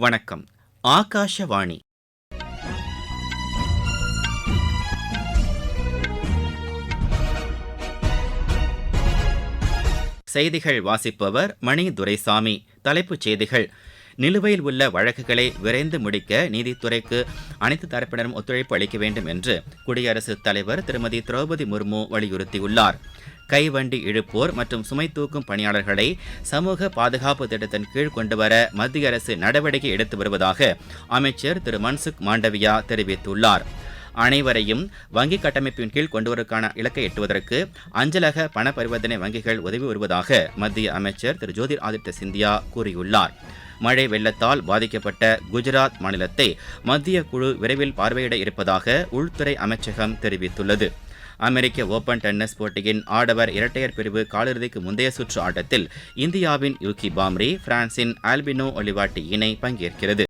வணக்கம். ஆகாஷவாணி. செய்திகள் வாசிப்பவர் மணி துரைசாமி. தலைப்புச் செய்திகள். நிலுவையில் உள்ள வழக்குகளை விரைந்து முடிக்க நீதித்துறைக்கு அனைத்து தரப்பினரும் ஒத்துழைப்பு அளிக்க வேண்டும் என்று குடியரசுத் தலைவர் திருமதி திரௌபதி முர்மு வலியுறுத்தியுள்ளார். கைவண்டி இழுப்போர் மற்றும் சுமை தூக்கும் பணியாளர்களை சமூக பாதுகாப்பு திட்டத்தின் கீழ் கொண்டுவர மத்திய அரசு நடவடிக்கை எடுத்து வருவதாக அமைச்சர் திரு மன்சுக் மாண்டவியா தெரிவித்துள்ளார். அனைவரையும் வங்கி கட்டமைப்பின் கீழ் கொண்டுவருவதற்கான இலக்கை எட்டுவதற்கு அஞ்சலக பண பரிவர்த்தனை வங்கிகள் உதவி வருவதாக மத்திய அமைச்சர் திரு ஜோதிர் ஆதித்ய சிந்தியா கூறியுள்ளார். மழை வெள்ளத்தால் பாதிக்கப்பட்ட குஜராத் மாநிலத்தை மத்திய குழு விரைவில் பார்வையிட இருப்பதாக உள்துறை அமைச்சகம் தெரிவித்துள்ளது. அமெரிக்க ஓபன் டென்னிஸ் போட்டியின் ஆடவர் இரட்டையர் பிரிவு காலிறுதிக்கு முந்தைய சுற்று ஆட்டத்தில் இந்தியாவின் யூகி பாம்ரி பிரான்சின் ஆல்பினோ ஒலிவாட்டி இணை பங்கேற்கிறது.